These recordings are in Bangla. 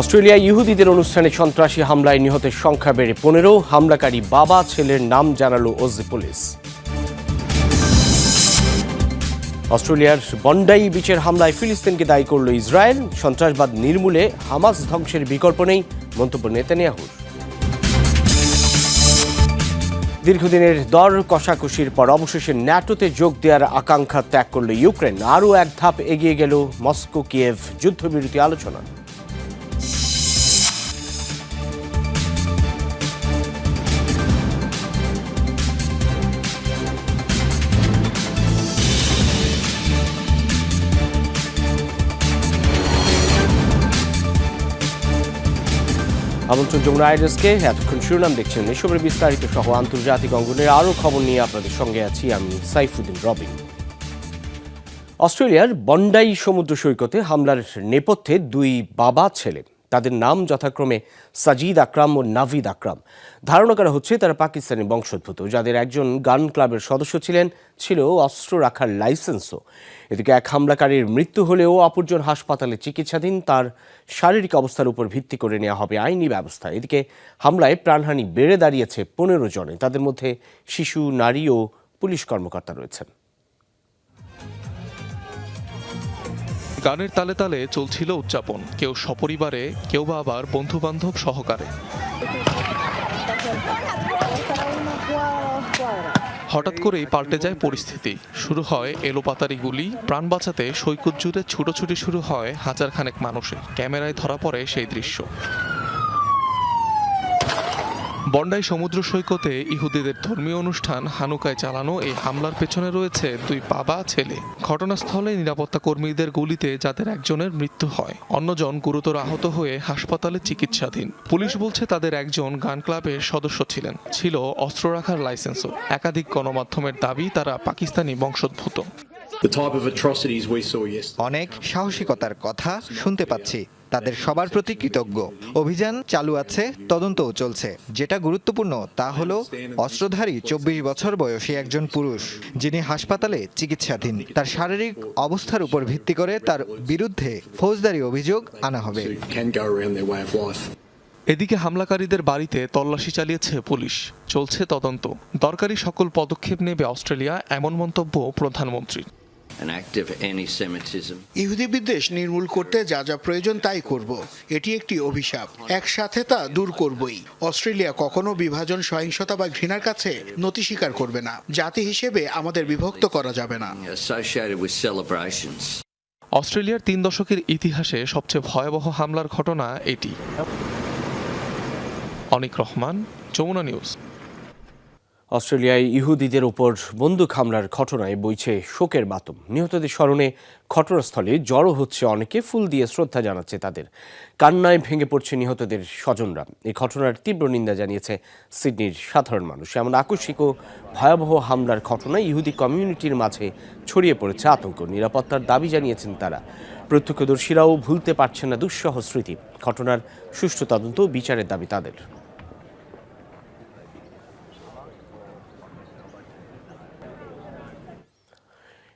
অস্ট্রেলিয়ায় ইহুদিদের অনুষ্ঠানে সন্ত্রাসী হামলায় নিহতের সংখ্যা বেড়ে পনেরো। হামলাকারী বাবা, ছেলের নাম জানালো ওজি পুলিশ। অস্ট্রেলিয়ার বন্ডাই বিচের হামলায় ফিলিস্তিনকে দায়ী করল ইসরায়েল। সন্ত্রাসবাদ নির্মূলে হামাস ধ্বংসের বিকল্প নেই, মন্তব্য নেতানিয়াহুর। দীর্ঘদিনের দর কষাকষির পর অবশেষে ন্যাটোতে যোগ দেওয়ার আকাঙ্ক্ষা ত্যাগ করল ইউক্রেন। আরও এক ধাপ এগিয়ে গেল মস্কো কিয়েভ যুদ্ধবিরতি আলোচনা। আমন্ত্রণ যমুনা আইডেসকে। এতক্ষণ শিরোনাম দেখছেন এসবের বিস্তারিত সহ আন্তর্জাতিক অঙ্গনের আরও খবর নিয়ে আপনাদের সঙ্গে আছি আমি সাইফুদ্দিন রবিন। অস্ট্রেলিয়ার বন্ডাই সমুদ্র সৈকতে হামলার নেপথ্যে দুই বাবা ছেলে, তাদের নাম যথাক্রমে সাজিদ আকরাম ও নাভিদ আকরাম। ধারণা করা হচ্ছে তারা পাকিস্তানি বংশোদ্ভূত, যাদের একজন গান ক্লাবের সদস্য ছিলেন, ছিল অস্ত্র রাখার লাইসেন্সও। এদিকে এক হামলাকারীর মৃত্যু হলেও অপরজন হাসপাতালে চিকিৎসাধীন, তার শারীরিক অবস্থার উপর ভিত্তি করে নেওয়া হবে আইনি ব্যবস্থা। এদিকে হামলায় প্রাণহানি বেড়ে দাঁড়িয়েছে পনেরো জনে। তাদের মধ্যে শিশু, নারী ও পুলিশ কর্মকর্তা রয়েছেন। গানের তালে তালে চলছিল উদযাপন। কেউ সপরিবারে, কেউ বা আবার বন্ধু বান্ধব সহকারে। হঠাৎ করেই পাল্টে যায় পরিস্থিতি। শুরু হয় এলোপাতারি গুলি প্রাণ বাঁচাতে সৈকত জুড়ে ছুটোছুটি শুরু হয় হাজার খানেক মানুষের। ক্যামেরায় ধরা পড়ে সেই দৃশ্য। বন্ডাই সমুদ্র সৈকতে ইহুদিদের ধর্মীয় অনুষ্ঠান হানুকায় চালানো এই হামলার পেছনে রয়েছে দুই বাবা ছেলে। ঘটনাস্থলে নিরাপত্তা কর্মীদের গুলিতে যাদের একজনের মৃত্যু হয়। অন্যজন গুরুতর আহত হয়ে হাসপাতালে চিকিৎসাধীন। পুলিশ বলছে তাদের একজন গান ক্লাবের সদস্য ছিলেন। ছিল অস্ত্র রাখার লাইসেন্সও। একাধিক গণমাধ্যমের দাবি তারা পাকিস্তানি বংশোদ্ভূত. অনেক সাহসিকতার কথা শুনতে পাচ্ছি। তাদের সবার প্রতি কৃতজ্ঞ। অভিযান চালু আছে, তদন্তও চলছে। যেটা গুরুত্বপূর্ণ, তা হলো অস্ত্রধারী চব্বিশ বছর বয়সী একজন পুরুষ, যিনি হাসপাতালে চিকিৎসাধীন। তার শারীরিক অবস্থার উপর ভিত্তি করে তার বিরুদ্ধে ফৌজদারি অভিযোগ আনা হবে. এদিকে হামলাকারীদের বাড়িতে তল্লাশি চালিয়েছে পুলিশ। চলছে তদন্ত। দরকারি সকল পদক্ষেপ নেবে অস্ট্রেলিয়া, এমন মন্তব্য প্রধানমন্ত্রী an act of anti-Semitism. ইহুদি বিদ্বেষ নির্মূল করতে যা যা প্রয়োজন তাই করব। এটি একটি অভিশাপ। একসাথে তা দূর করবই। অস্ট্রেলিয়া কখনো বিভাজন সহিংসতা বা ঘৃণার কাছে নতি স্বীকার করবে না। জাতি হিসেবে আমাদের বিভক্ত করা যাবে না। Associated with celebrations. অস্ট্রেলিয়ার তিন দশকের ইতিহাসে সবচেয়ে ভয়াবহ হামলার ঘটনা এটি। অনিক রহমান যমুনা নিউজ। অস্ট্রেলিয়ায় ইহুদিদের ওপর বন্দুক হামলার ঘটনায় বইছে শোকের বাতম। নিহতদের স্মরণে ঘটনাস্থলে জড়ো হচ্ছে অনেকে, ফুল দিয়ে শ্রদ্ধা জানাচ্ছে তাদের। কান্নায় ভেঙে পড়ছে নিহতদের স্বজনরা। এই ঘটনার তীব্র নিন্দা জানিয়েছে সিডনির সাধারণ মানুষ। এমন আকস্মিক ও ভয়াবহ হামলার ঘটনায় ইহুদি কমিউনিটির মাঝে ছড়িয়ে পড়েছে আতঙ্ক। নিরাপত্তার দাবি জানিয়েছেন তারা। প্রত্যক্ষদর্শীরাও ভুলতে পারছেন না দুঃসহ স্মৃতি। ঘটনার সুষ্ঠু তদন্ত বিচারের দাবি তাদের।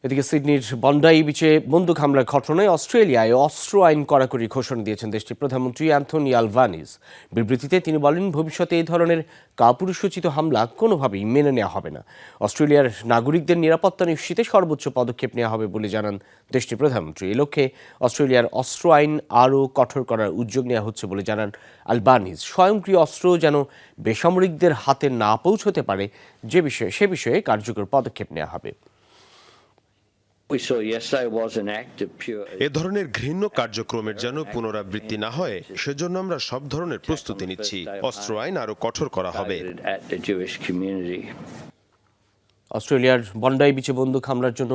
এদিকে সিডনির বন্ডাই বিচে বন্দুক হামলার ঘটনায় অস্ট্রেলিয়ায় অস্ত্র আইন কড়াকড়ি ঘোষণা দিয়েছেন দেশটির প্রধানমন্ত্রী অ্যান্থনি আলভানিজ বিবৃতিতে তিনি বলেন, ভবিষ্যতে এই ধরনের কাপুরুষোচিত হামলা কোনোভাবেই মেনে নেওয়া হবে না। অস্ট্রেলিয়ার নাগরিকদের নিরাপত্তা নিশ্চিতে সর্বোচ্চ পদক্ষেপ নেওয়া হবে বলে জানান দেশটির প্রধানমন্ত্রী। এ লক্ষ্যে অস্ট্রেলিয়ার অস্ত্র আইন আরও কঠোর করার উদ্যোগ নেওয়া হচ্ছে বলে জানান আলবানিজ স্বয়ংক্রিয় অস্ত্র যেন বেসামরিকদের হাতে না পৌঁছতে পারে, যে বিষয়ে সে বিষয়ে কার্যকর পদক্ষেপ নেওয়া হবে We saw yesterday was an act of pure. এ ধরনের ঘৃণ্য কার্যক্রমের যেন পুনরাবৃত্তি না হয় সেজন্য আমরা সব ধরনের প্রস্তুতি নিচ্ছি। অস্ত্র আইন আরও কঠোর করা হবে. অস্ট্রেলিয়ার বন্ডাই বিচে বন্দুক হামলার জন্য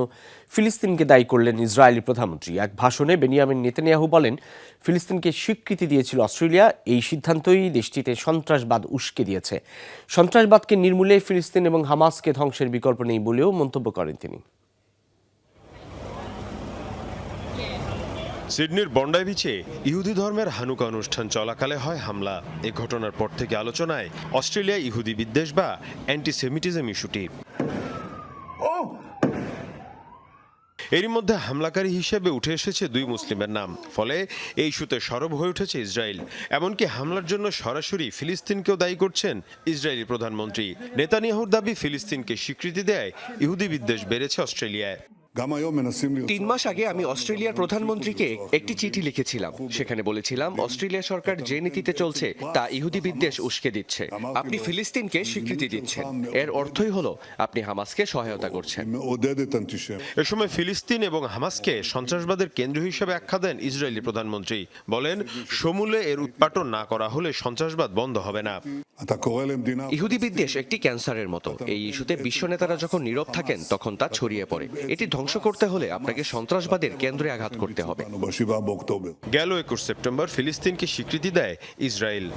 ফিলিস্তিনকে দায়ী করলেন ইসরায়েলি প্রধানমন্ত্রী। এক ভাষণে বেনিয়ামিন নেতানিয়াহু বলেন ফিলিস্তিনকে স্বীকৃতি দিয়েছিল অস্ট্রেলিয়া এই সিদ্ধান্তই দেশটিতে সন্ত্রাসবাদ উস্কে দিয়েছে। সন্ত্রাসবাদকে নির্মূলে ফিলিস্তিন এবং হামাসকে ধ্বংসের বিকল্প নেই বলেও মন্তব্য করেন তিনি। সিডনির বন্ডাই বিচে ইহুদি ধর্মের হানুকা অনুষ্ঠান চলাকালে হয় হামলা। এ ঘটনার পর থেকে আলোচনায় অস্ট্রেলিয়া ইহুদি বিদ্বেষ বা অ্যান্টিসেমিটিজম ইস্যুটি। এরই মধ্যে হামলাকারী হিসেবে উঠে এসেছে দুই মুসলিমের নাম। ফলে এই ইস্যুতে সরব হয়ে উঠেছে ইসরায়েল। এমনকি হামলার জন্য সরাসরি ফিলিস্তিনকেও দায়ী করছেন ইসরায়েলি প্রধানমন্ত্রী। নেতানিয়াহুর দাবি ফিলিস্তিনকে স্বীকৃতি দেয় ইহুদি বিদ্বেষ বেড়েছে অস্ট্রেলিয়ায়। তিন মাস আগে আমি অস্ট্রেলিয়ার প্রধানমন্ত্রীকে একটি চিঠি লিখেছিলাম। সেখানে বলেছিলাম অস্ট্রেলিয়া সরকার যে নীতিতে চলছে তা ইহুদি বিদ্বেষ উস্কে দিচ্ছে। আপনি ফিলিস্তিনকে স্বীকৃতি দিচ্ছেন। এর অর্থই হলো আপনি হামাসকে সহায়তা করছেন। এ সময় ফিলিস্তিন এবং হামাসকে সন্ত্রাসবাদের কেন্দ্র হিসেবে আখ্যা দেন ইসরায়েলি প্রধানমন্ত্রী। বলেন সমূলে এর উৎপাটন না করা হলে সন্ত্রাসবাদ বন্ধ হবে না। ইহুদি বিদ্বেষ একটি ক্যান্সারের মতো। এই ইস্যুতে বিশ্ব নেতারা যখন নীরব থাকেন তখন তা ছড়িয়ে পড়ে। এটি ধ্বংস করতে হলে আপনাকে সন্ত্রাসবাদের কেন্দ্রে আঘাত করতে হবে। গেল একুশ সেপ্টেম্বর ফিলিস্তিনকে স্বীকৃতি দেয় ইসরায়েল।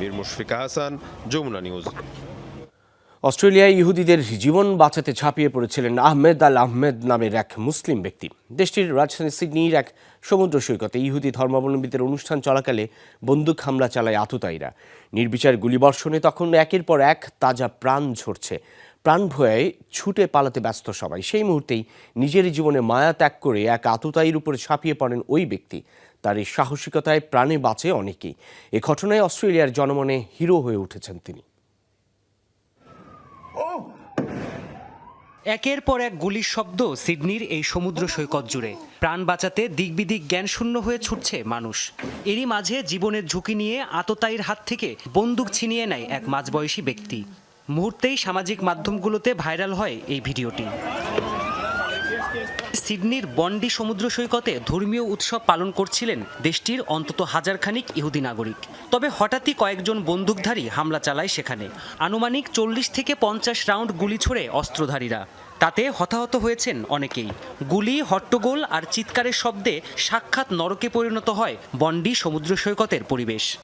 মীর মুশফিকা হাসান যমুনা নিউজ। অস্ট্রেলিয়ায় ইহুদিদের জীবন বাঁচাতে ঝাঁপিয়ে পড়েছিলেন আহমেদ আল আহমেদ নামের এক মুসলিম ব্যক্তি। দেশটির রাজধানী সিডনির এক সমুদ্র সৈকতে ইহুদি ধর্মাবলম্বীদের অনুষ্ঠান চলাকালে বন্দুক হামলা চালায় আততায়ীরা নির্বিচার গুলিবর্ষণে তখন একের পর এক তাজা প্রাণ ঝরছে প্রাণ ভয়ে ছুটে পালাতে ব্যস্ত সবাই। সেই মুহূর্তেই নিজের জীবনে মায়া ত্যাগ করে এক আততায়ীর উপরে ছাপিয়ে পড়েন ওই ব্যক্তি। তার এই সাহসিকতায় প্রাণে বাঁচে অনেকেই। এ ঘটনায় অস্ট্রেলিয়ার জনমনে হিরো হয়ে উঠেছেন তিনি। একের পর এক গুলির শব্দ সিডনির এই সমুদ্র সৈকত জুড়ে। প্রাণ বাঁচাতে দিকবিদিক জ্ঞান শূন্য হয়ে ছুটছে মানুষ। এরই মাঝে জীবনের ঝুঁকি নিয়ে আততায়ীর হাত থেকে বন্দুক ছিনিয়ে নেয় এক মাঝবয়সী ব্যক্তি। মুহূর্তেই সামাজিক মাধ্যমগুলোতে ভাইরাল হয় এই ভিডিওটি। সিডনির বন্ডি সমুদ্র সৈকতে ধর্মীয় উৎসব পালন করছিলেন দেশটির অন্তত হাজারখানিক ইহুদি নাগরিক। তবে হঠাৎই কয়েকজন বন্দুকধারী হামলা চালায় সেখানে। আনুমানিক চল্লিশ থেকে পঞ্চাশ রাউন্ড গুলি ছোড়ে অস্ত্রধারীরা। তাতে হতাহত হয়েছেন অনেকেই। গুলি, হট্টগোল আর চিৎকারের শব্দে সাক্ষাৎ নরকে পরিণত হয় বন্ডি সমুদ্র সৈকতের পরিবেশ।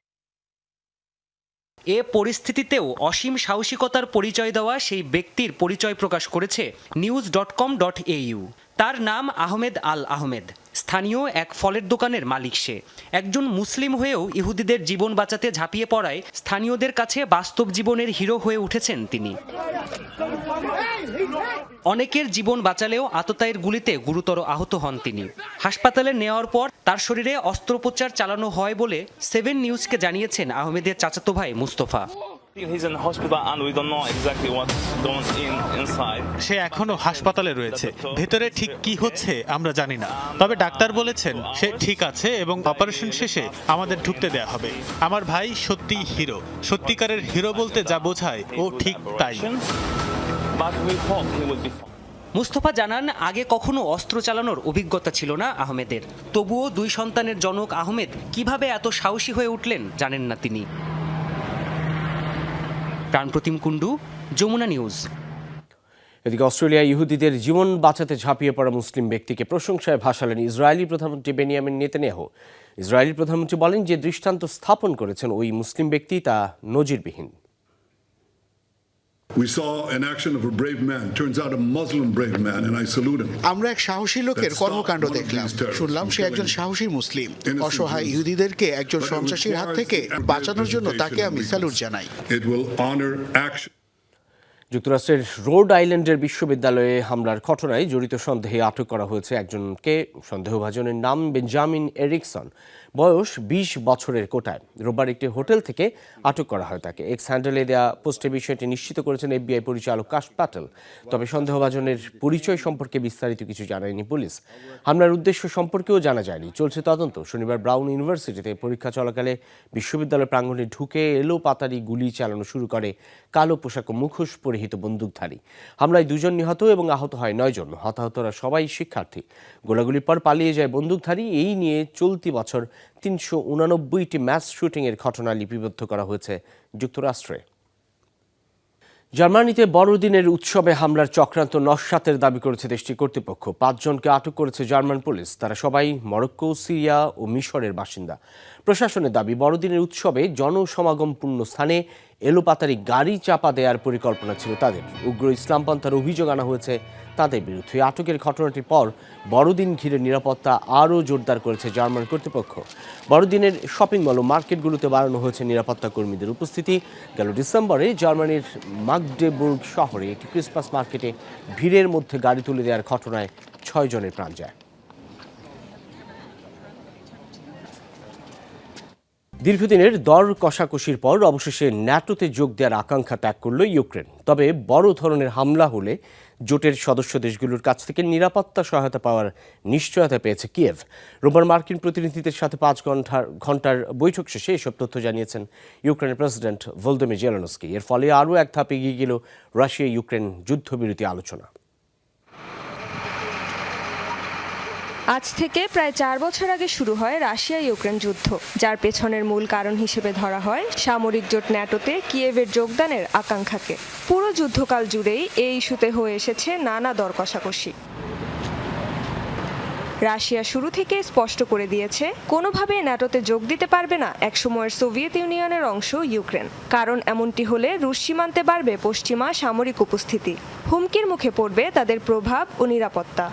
এ পরিস্থিতিতেও অসীম সাহসিকতার পরিচয় দেওয়া সেই ব্যক্তির পরিচয় প্রকাশ করেছে news dot com dot AU তার নাম আহমেদ আল আহমেদ। স্থানীয় এক ফলের দোকানের মালিক সে। একজন মুসলিম হয়েও ইহুদিদের জীবন বাঁচাতে ঝাঁপিয়ে পড়ায় স্থানীয়দের কাছে বাস্তব জীবনের হিরো হয়ে উঠেছেন তিনি। অনেকের জীবন বাঁচালেও আততায়ের গুলিতে গুরুতর আহত হন তিনি। হাসপাতালে নেওয়ার পর তার শরীরে অস্ত্রোপচার চালানো হয় বলে সেভেন নিউজকে জানিয়েছেন আহমেদের চাচাতো ভাই Mustafa. He's in hospital and we don't know exactly what's going in inside. সে এখনও হাসপাতালে রয়েছে। ভেতরে ঠিক কি হচ্ছে আমরা জানি না। তবে ডাক্তার বলেছেন সে ঠিক আছে এবং অপারেশন শেষে আমাদের ঢুকতে দেয়া হবে। আমার ভাই সত্যি হিরো। সত্যিকারের হিরো বলতে যা বোঝায় ও ঠিক তাই। But we hope he will be fine. Mustafa জানান আগে কখনো অস্ত্র চালানোর অভিজ্ঞতা ছিল না আহমেদের। তবুও দুই সন্তানের জনক আহমেদ কীভাবে এত সাহসী হয়ে উঠলেন জানেন না তিনি। প্রাণপ্রতিম কুণ্ডু, যমুনা নিউজ। এদিকে অস্ট্রেলিয়া ইহুদিদের জীবন বাঁচাতে ঝাঁপিয়ে পড়া মুসলিম ব্যক্তিকে প্রশংসায় ভাসালেন ইসরায়েলি প্রধানমন্ত্রী বেনিয়ামিন নেতানিয়াহু। ইসরায়েলি প্রধানমন্ত্রী বলেন যে দৃষ্টান্ত স্থাপন করেছেন ওই মুসলিম ব্যক্তি তা নজিরবিহীন। We saw an action of a brave man. Turns out a Muslim brave man, and I salute him. আমরা এক সাহসী লোকের কর্মকাণ্ড দেখলাম। শুনলাম সে একজন সাহসী মুসলিম। অসহায় ইহুদিদেরকে একজন সন্ত্রাসীর হাত থেকে বাঁচানোর জন্য তাকে আমি স্যালুট জানাই। It will honor action. যুক্তরাষ্ট্রের রোড আইল্যান্ডের বিশ্ববিদ্যালয়ে হামলার ঘটনায় জড়িত সন্দেহে আটক করা হয়েছে একজনকে। সন্দেহভাজনের নাম বেঞ্জামিন এরিকসন। বয়স বিশ বছরের কোটায়। রোববার একটি হোটেল থেকে আটক করা হয় তাকে। এক্স হ্যান্ডেলে দেওয়া পোস্টে বিষয়টি নিশ্চিত করেছেন এফবিআই পরিচালক কাশ প্যাটেল তবে সন্দেহভাজনের পরিচয় সম্পর্কে বিস্তারিত কিছু জানায়নি পুলিশ। হামলার উদ্দেশ্য সম্পর্কেও জানা যায়নি। চলছে তদন্ত। শনিবার ব্রাউন ইউনিভার্সিটিতে পরীক্ষা চলাকালে বিশ্ববিদ্যালয় প্রাঙ্গণে ঢুকে এলো পাতারি গুলি চালানো শুরু করে কালো পোশাক ও মুখোশ পরিহিত বন্দুকধারী। হামলায় দুজন নিহত এবং আহত হয় নয়জন হতাহতরা সবাই শিক্ষার্থী। গোলাগুলির পর পালিয়ে যায় বন্দুকধারী। এই নিয়ে চলতি বছর তিনশো উনানব্বইটি ম্যাচ শুটিংয়ের ঘটনা লিপিবদ্ধ করা হয়েছে যুক্তরাষ্ট্রে। জার্মানিতে বড়দিনের উৎসবে হামলার চক্রান্ত নস্বাতের দাবি করেছে দেশটির কর্তৃপক্ষ। পাঁচজনকে আটক করেছে জার্মান পুলিশ। তারা সবাই মরক্কো, সিরিয়া ও মিশরের বাসিন্দা। প্রশাসনের দাবি, বড়দিনের উৎসবে জনসমাগমপূর্ণ স্থানে এলোপাতারি গাড়ি চাপা দেওয়ার পরিকল্পনা ছিল তাদের। উগ্র ইসলামপন্থার অভিযোগ আনা হয়েছে, তাদের বিরুদ্ধে আটকের ঘটনাটির পর বড়দিন ঘিরে নিরাপত্তা আরও জোরদার করেছে জার্মান কর্তৃপক্ষ। বড়দিনের শপিং মল ও মার্কেটগুলোতে বাড়ানো হয়েছে নিরাপত্তা কর্মীদের উপস্থিতি। গেল ডিসেম্বরে জার্মানির মাগডেবুর্গ শহরে একটি ক্রিসমাস মার্কেটে ভিড়ের মধ্যে গাড়ি তুলে দেওয়ার ঘটনায় ছয় জনের প্রাণ যায়। দীর্ঘদিনের দর কষাকষির পর অবশেষে ন্যাটোতে যোগ দেওয়ার আকাঙ্ক্ষা ত্যাগ করল ইউক্রেন। তবে বড় ধরনের হামলা হলে জোটের সদস্য দেশগুলোর কাছ থেকে নিরাপত্তা সহায়তা পাওয়ার নিশ্চয়তা পেয়েছে কিয়েভ। রোববার মার্কিন প্রতিনিধিদের সাথে পাঁচ ঘণ্টার ঘণ্টার বৈঠক শেষে এসব তথ্য জানিয়েছেন ইউক্রেনের প্রেসিডেন্ট ভলদিমির জেলানস্কি। এর ফলে আরও এক ধাপ এগিয়ে গেল রাশিয়া ইউক্রেন যুদ্ধবিরতি আলোচনা। আজ থেকে প্রায় চার বছর আগে শুরু হয় রাশিয়া ইউক্রেন যুদ্ধ, যার পেছনের মূল কারণ হিসেবে ধরা হয় সামরিক জোট ন্যাটোতে কিয়েভের যোগদানের আকাঙ্ক্ষাকে। পুরো যুদ্ধকাল জুড়েই এই ইস্যুতে হয়ে এসেছে নানা দর কষাকষি। রাশিয়া শুরু থেকে স্পষ্ট করে দিয়েছে, কোনোভাবে ন্যাটোতে যোগ দিতে পারবে না একসময়ের সোভিয়েত ইউনিয়নের অংশ ইউক্রেন, কারণ এমনটি হলে রুশ সীমান্তে বাড়বে পশ্চিমা সামরিক উপস্থিতি। হুমকির মুখে পড়বে তাদের প্রভাব ও নিরাপত্তা।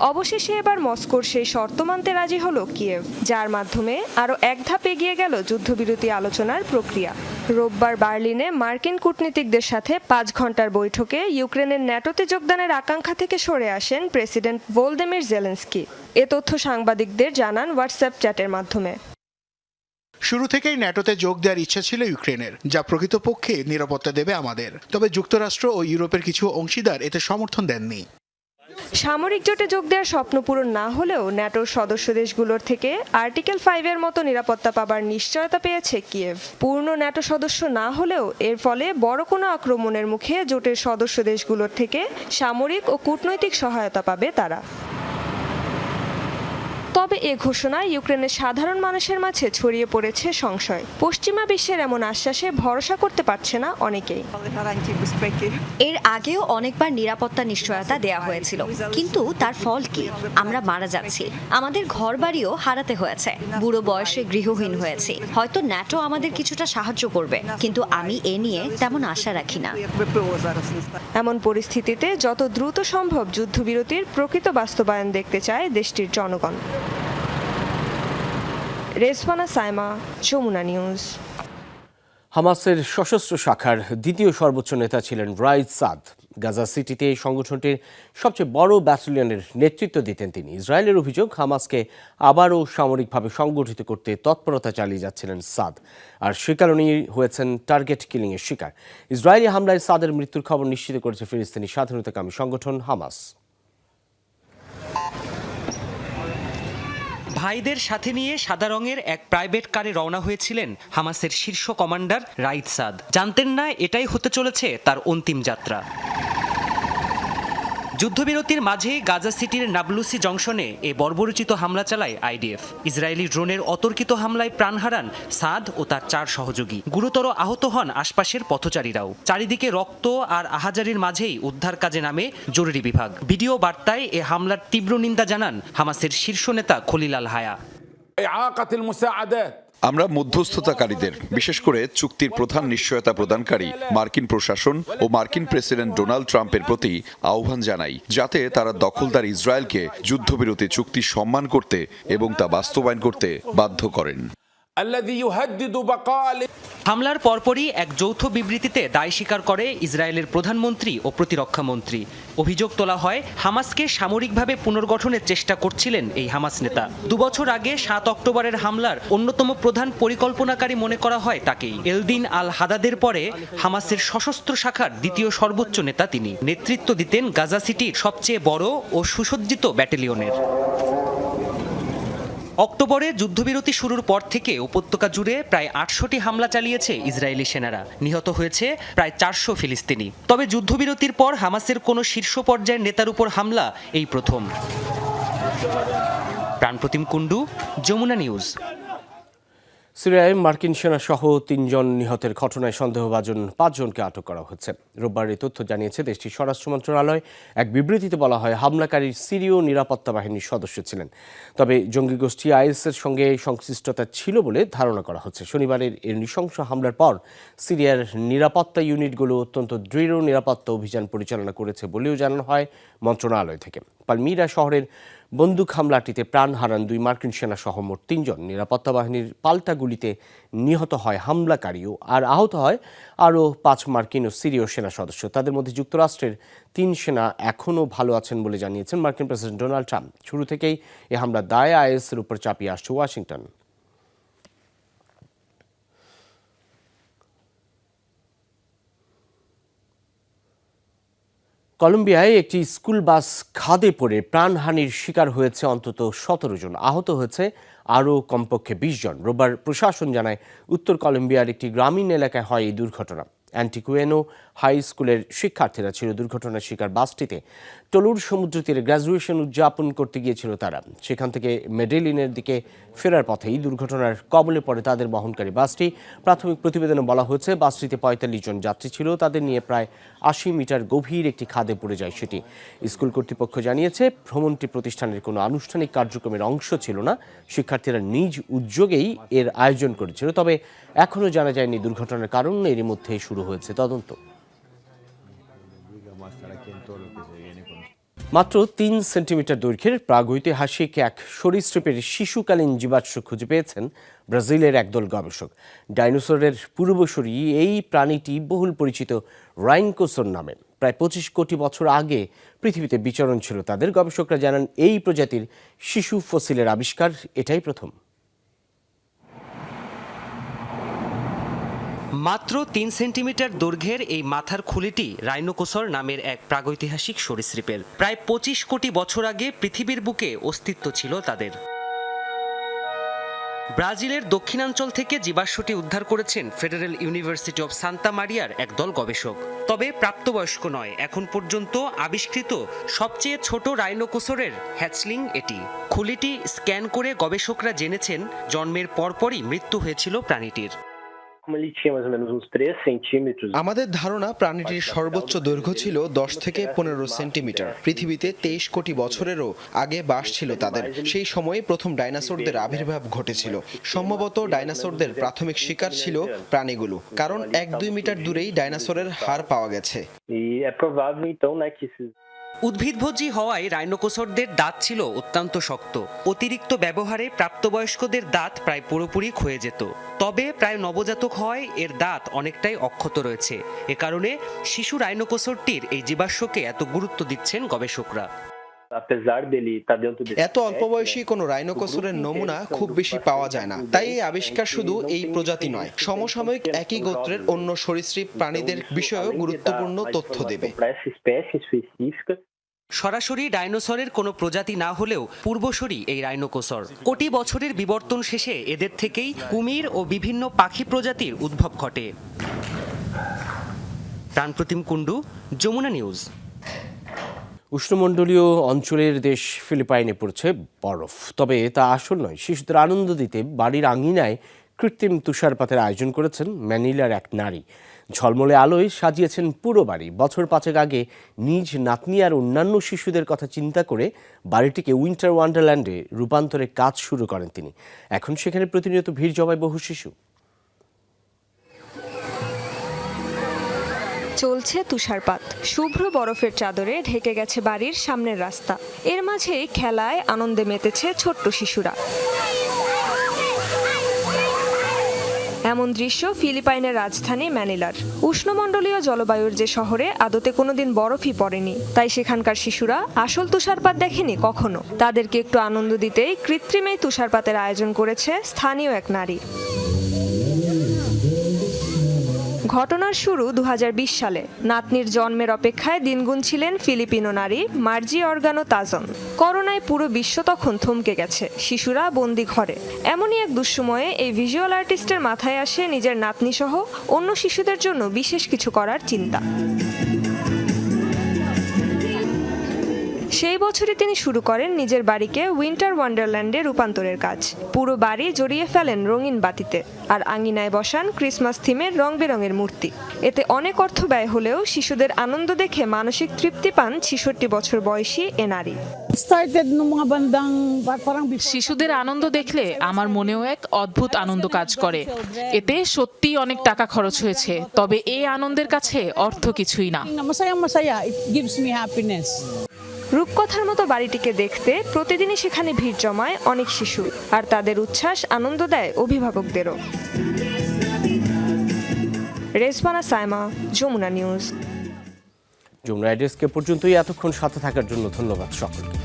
অবশেষে এবার মস্কোর সেই শর্ত মানতে রাজি হলো কিয়েভ, যার মাধ্যমে আরও এক ধাপ এগিয়ে গেল যুদ্ধবিরতি আলোচনার প্রক্রিয়া। রোববার বার্লিনে মার্কিন কূটনীতিকদের সাথে পাঁচ ঘণ্টার বৈঠকে ইউক্রেনের ন্যাটোতে যোগদানের আকাঙ্ক্ষা থেকে সরে আসেন প্রেসিডেন্ট ভোলদেমির জেলেন্সকি। এ তথ্য সাংবাদিকদের জানান হোয়াটসঅ্যাপ চ্যাটের মাধ্যমে। শুরু থেকেই ন্যাটোতে যোগ দেওয়ার ইচ্ছা ছিল ইউক্রেনের, যা প্রকৃতপক্ষে নিরাপত্তা দেবে আমাদের। তবে যুক্তরাষ্ট্র ও ইউরোপের কিছু অংশীদার এতে সমর্থন দেননি। সামরিক জোটে যোগ দেওয়ার স্বপ্ন পূরণ না হলেও ন্যাটোর সদস্য দেশগুলোর থেকে আর্টিকেল ফাইভের মতো নিরাপত্তা পাবার নিশ্চয়তা পেয়েছে কিয়েভ। পূর্ণ ন্যাটো সদস্য না হলেও এর ফলে বড় কোনো আক্রমণের মুখে জোটের সদস্য দেশগুলোর থেকে সামরিক ও কূটনৈতিক সহায়তা পাবে তারা। তবে এ ঘোষণায় ইউক্রেনের সাধারণ মানুষের মাঝে ছড়িয়ে পড়েছে সংশয়। পশ্চিমা বিশ্বের এমন আশ্বাসে ভরসা করতে পারছে না অনেকেই। এর আগেও অনেকবার নিরাপত্তা নিশ্চয়তা দেয়া হয়েছিল। কিন্তু তার ফল কি? আমরা মারা যাচ্ছি। আমাদের ঘরবাড়িও হারাতে হয়েছে। বুড়ো বয়সে গৃহহীন হয়েছে। হয়তো ন্যাটো আমাদের কিছুটা সাহায্য করবে। কিন্তু আমি এ নিয়ে তেমন আশা রাখি না। এমন পরিস্থিতিতে যত দ্রুত সম্ভব যুদ্ধবিরতির প্রকৃত বাস্তবায়ন দেখতে চায় দেশটির জনগণ। রেসওয়ানা সাইমা, যমুনা নিউজ। হামাসের সশস্ত্র শাখার দ্বিতীয় সর্বোচ্চ নেতা ছিলেন রাইদ সাদ। গাজা সিটিতে এই সংগঠনটির সবচেয়ে বড় ব্যাটালিয়নের নেতৃত্ব দিতেন তিনি। ইসরায়েলের অভিযোগ, হামাসকে আবারও সামরিকভাবে সংগঠিত করতে তৎপরতা চালিয়ে যাচ্ছিলেন সাদ। আর সে কারণেই হয়েছেন টার্গেট কিলিংয়ের শিকার। ইসরায়েলি হামলায় সাদের মৃত্যুর খবর নিশ্চিত করেছে ফিলিস্তিনি স্বাধীনতাকামী সংগঠন হামাস। ভাইদের সাথে নিয়ে সাদা রঙের এক প্রাইভেট কারে রওনা হয়েছিলেন হামাসের শীর্ষ কমান্ডার রাইদ সাদ। জানতেন না এটাই হতে চলেছে তার অন্তিম যাত্রা। যুদ্ধবিরতির মাঝে গাজা সিটির নাবলুসি জংশনে এ বর্বরচিত হামলা চালায় আইডিএফ। ইসরায়েলি ড্রোনের অতর্কিত হামলায় প্রাণ হারান সাদ ও তার চার সহযোগী। গুরুতর আহত হন আশপাশের পথচারীরাও। চারিদিকে রক্ত আর আহাজারির মাঝেই উদ্ধার কাজে নামে জরুরি বিভাগ। ভিডিও বার্তায় এ হামলার তীব্র নিন্দা জানান হামাসের শীর্ষ নেতা খলিল আল হায়া। আমরা মধ্যস্থতাকারীদের, বিশেষ করে চুক্তির প্রধান নিশ্চয়তা প্রদানকারী, মার্কিন প্রশাসন ও মার্কিন প্রেসিডেন্ট ডোনাল্ড ট্রাম্পের প্রতি আহ্বান জানাই, যাতে তারা দখলদার ইসরায়েলকে যুদ্ধবিরতি চুক্তি সম্মান করতে এবং তা বাস্তবায়ন করতে বাধ্য করেন। হামলার পরপরই এক যৌথ বিবৃতিতে দায় স্বীকার করে ইসরায়েলের প্রধানমন্ত্রী ও প্রতিরক্ষা মন্ত্রী। অভিযোগ তোলা হয়, হামাসকে সামরিকভাবে পুনর্গঠনের চেষ্টা করছিলেন এই হামাস নেতা। দুবছর আগে সাত অক্টোবরের হামলার অন্যতম প্রধান পরিকল্পনাকারী মনে করা হয় তাকেই। এলদিন আল হাদাদের পরে হামাসের সশস্ত্র শাখার দ্বিতীয় সর্বোচ্চ নেতা তিনি। নেতৃত্ব দিতেন গাজা সিটির সবচেয়ে বড় ও সুসজ্জিত ব্যাটালিয়নের। অক্টোবরে যুদ্ধবিরতি শুরুর পর থেকে উপত্যকা জুড়ে প্রায় আটশোটি হামলা চালিয়েছে ইসরায়েলি সেনারা। নিহত হয়েছে প্রায় চারশো ফিলিস্তিনি। তবে যুদ্ধবিরতির পর হামাসের কোনো শীর্ষ পর্যায়ের নেতার উপর হামলা এই প্রথম। প্রাণপ্রতিম কুণ্ডু, যমুনা নিউজ। সিরিয়ায় মার্কিন সেনা সহ তিনজন নিহতের ঘটনায় সন্দেহভাজন পাঁচজনকে আটক করা হচ্ছে। রোববার এই তথ্য জানিয়েছে দেশটির স্বরাষ্ট্র মন্ত্রণালয়। এক বিবৃতিতে বলা হয়, হামলাকারী সিরীয় নিরাপত্তা বাহিনীর সদস্য ছিলেন। তবে জঙ্গি গোষ্ঠী আইএসের সঙ্গে সংশ্লিষ্টতা ছিল বলে ধারণা করা হচ্ছে। শনিবারের এই নৃশংস হামলার পর সিরিয়ার নিরাপত্তা ইউনিটগুলো অত্যন্ত দৃঢ় নিরাপত্তা অভিযান পরিচালনা করেছে বলেও জানানো হয় মন্ত্রণালয় থেকে। পালমিরা শহরের বন্দুক হামলাটিতে প্রাণ হারান দুই মার্কিন সেনা সহ মোট তিনজন। নিরাপত্তা বাহিনীর পাল্টা গুলিতে নিহত হয় হামলাকারীও আর আহত হয় আরও পাঁচ মার্কিন ও সিরীয় সেনা সদস্য। তাদের মধ্যে যুক্তরাষ্ট্রের তিন সেনা এখনও ভালো আছেন বলে জানিয়েছেন মার্কিন প্রেসিডেন্ট ডোনাল্ড ট্রাম্প। শুরু থেকেই এ হামলা দায় আইএসের উপর চাপিয়ে আসছে ওয়াশিংটন। কলম্বিয়ায় একটি স্কুল বাস খাদে পড়ে প্রাণহানির শিকার হয়েছে অন্তত সতেরো জন। আহত হয়েছে আরও কমপক্ষে বিশ জন। রোববার প্রশাসন জানায়, উত্তর কলম্বিয়ার একটি গ্রামীণ এলাকায় হয় এই দুর্ঘটনা। অ্যান্টিকুয়েনো হাই স্কুলের শিক্ষার্থীরা ছিল, দুর্ঘটনার শিকার বাসটিতে। টলুর সমুদ্র তীরে গ্র্যাজুয়েশন উদযাপন করতে গিয়েছিল তারা। সেখান থেকে মেডেলিনের দিকে ফেরার পথেই দুর্ঘটনার কবলে পড়ে তাদের বহনকারী বাসটি। প্রাথমিক প্রতিবেদনে বলা হয়েছে, বাসটিতে পঁয়তাল্লিশ জন যাত্রী ছিল। তাদের নিয়ে প্রায় আশি মিটার গভীর একটি খাদে পড়ে যায় সেটি। স্কুল কর্তৃপক্ষ জানিয়েছে, ভ্রমণটি প্রতিষ্ঠানের কোনো আনুষ্ঠানিক কার্যক্রমের অংশ ছিল না। শিক্ষার্থীরা নিজ উদ্যোগেই এর আয়োজন করেছিল। তবে এখনও জানা যায়নি দুর্ঘটনার কারণ। এরই মধ্যে শুরু হয়েছে তদন্ত। মাত্র তিন সেন্টিমিটার দৈর্ঘ্যের প্রাগৈতিহাসিক এক সরীসৃপের শিশুকালীন জীবাশ্ম খুঁজে পেয়েছেন ব্রাজিলের একদল গবেষক। ডাইনোসরের পূর্বসূরি এই প্রাণীটি বহুল পরিচিত রাইনকোসর নামে। প্রায় পঁচিশ কোটি বছর আগে পৃথিবীতে বিচরণ ছিল তাদের। গবেষকরা জানান, এই প্রজাতির শিশু ফসিলের আবিষ্কার এটাই প্রথম। মাত্র তিন সেন্টিমিটার দৈর্ঘ্যের এই মাথার খুলিটি রাইনোকোসর নামের এক প্রাগৈতিহাসিক সরীসৃপের। প্রায় পঁচিশ কোটি বছর আগে পৃথিবীর বুকে অস্তিত্ব ছিল তাদের। ব্রাজিলের দক্ষিণাঞ্চল থেকে জীবাশ্মটি উদ্ধার করেছেন ফেডারেল ইউনিভার্সিটি অব সান্তা মারিয়ার একদল গবেষক। তবে প্রাপ্তবয়স্ক নয়, এখন পর্যন্ত আবিষ্কৃত সবচেয়ে ছোট রাইনোকোসরের হ্যাচলিং এটি। খুলিটি স্ক্যান করে গবেষকরা জেনেছেন, জন্মের পরপরই মৃত্যু হয়েছিল প্রাণীটির। আমাদের ধারণা প্রাণীটির সর্বোচ্চ দৈর্ঘ্য ছিল দশ থেকে পনেরো সেন্টিমিটার। পৃথিবীতে তেইশ কোটি বছরেরও আগে বাস ছিল তাদের। সেই সময়ে প্রথম ডাইনোসরদের আবির্ভাব ঘটেছিল। সম্ভবত ডাইনোসরদের প্রাথমিক শিকার ছিল প্রাণীগুলো কারণ এক দুই মিটার দূরেই ডাইনোসরের হাড় পাওয়া গেছে। উদ্ভিদভোজী হওয়ায় রাইনোকোসরদের দাঁত ছিল অত্যন্ত শক্ত। অতিরিক্ত ব্যবহারে প্রাপ্তবয়স্কদের দাঁত প্রায় পুরোপুরি ক্ষয়ে যেত। তবে প্রায় নবজাতক হওয়ায় এর দাঁত অনেকটাই অক্ষত রয়েছে। এ কারণে শিশু রাইনোকোসরটির এই জীবাশ্মকে এত গুরুত্ব দিচ্ছেন গবেষকরা। এত অল্প বয়সী কোনো রাইনোকসরের নমুনা খুব বেশি পাওয়া যায় না। তাই এই আবিষ্কার শুধু এই প্রজাতি নয় সমসাময়িক একই গোত্রের অন্য সরীসৃপ প্রাণীদের বিষয়েও গুরুত্বপূর্ণ তথ্য দেবে। সরাসরি ডাইনোসরের কোনো প্রজাতি না হলেও পূর্বসরী এই রাইনোকোসর কোটি বছরের বিবর্তন শেষে এদের থেকেই কুমির ও বিভিন্ন পাখি প্রজাতির উদ্ভব ঘটে। প্রাণপ্রতিম কুণ্ডু যমুনা নিউজ। উষ্ণমণ্ডলীয় অঞ্চলের দেশ ফিলিপাইনে পড়ছে বরফ। তবে তা আসল নয়, শিশুদের আনন্দ দিতে বাড়ির আঙিনায় কৃত্রিম তুষারপাতের আয়োজন করেছেন ম্যানিলার এক নারী। ঝলমলে আলোয় সাজিয়েছেন পুরো বাড়ি। বছর পাঁচেক আগে নিজ নাতনি আর অন্যান্য শিশুদের কথা চিন্তা করে বাড়িটিকে উইন্টার ওয়ান্ডারল্যান্ডে রূপান্তরের কাজ শুরু করেন তিনি। এখন সেখানে প্রতিনিয়ত ভিড় জমায় বহু শিশু। চলছে তুষারপাত। শুভ্র বরফের চাদরে ঢেকে গেছে বাড়ির সামনের রাস্তা। এর মাঝেই খেলায় আনন্দে মেতেছে ছোট্ট শিশুরা। এমন দৃশ্য ফিলিপাইনের রাজধানী ম্যানিলার। উষ্ণমণ্ডলীয় জলবায়ুর যে শহরে আদতে কোনোদিন বরফই পড়েনি, তাই সেখানকার শিশুরা আসল তুষারপাত দেখেনি কখনো। তাদেরকে একটু আনন্দ দিতেই কৃত্রিম এই তুষারপাতের আয়োজন করেছে স্থানীয় এক নারী। ঘটনার শুরু দু হাজার বিশ সালে। নাতনির জন্মের অপেক্ষায় দিনগুন ছিলেন ফিলিপিনো নারী মার্জি অর্গানো তাজন করোনায় পুরো বিশ্ব তখন থমকে গেছে, শিশুরা বন্দি ঘরে। এমনই এক দুঃসময়ে এই ভিজুয়াল আর্টিস্টের মাথায় আসে নিজের নাতনি সহ অন্য শিশুদের জন্য বিশেষ কিছু করার চিন্তা। সেই বছরই তিনি শুরু করেন নিজের বাড়িকে উইন্টার ওয়ান্ডারল্যান্ডে রূপান্তরের কাজ। পুরো বাড়ি জড়িয়ে ফেলেন রঙিন বাতিতে আর আঙিনায় বসান ক্রিসমাস থিমের রং বেরঙের মূর্তি। এতে অনেক অর্থ ব্যয় হলেও শিশুদের আনন্দ দেখে মানসিক তৃপ্তি পান ছিষট্টি বছর বয়সী এ নারী। শিশুদের আনন্দ দেখলে আমার মনেও এক অদ্ভুত আনন্দ কাজ করে। এতে সত্যি অনেক টাকা খরচ হয়েছে তবে এই আনন্দের কাছে অর্থ কিছুই না। রূপকথার মতো বাড়িটিকে দেখতে প্রতিদিনই সেখানে ভিড় জমায় অনেক শিশু, আর তাদের উচ্ছ্বাস আনন্দ দেয় অভিভাবকদেরও। রেসবানা সাইমা, যমুনা নিউজ। যমুনা অ্যাড্রেসকে পর্যন্তই এতক্ষণ সাথে থাকার জন্য ধন্যবাদ সকলকে।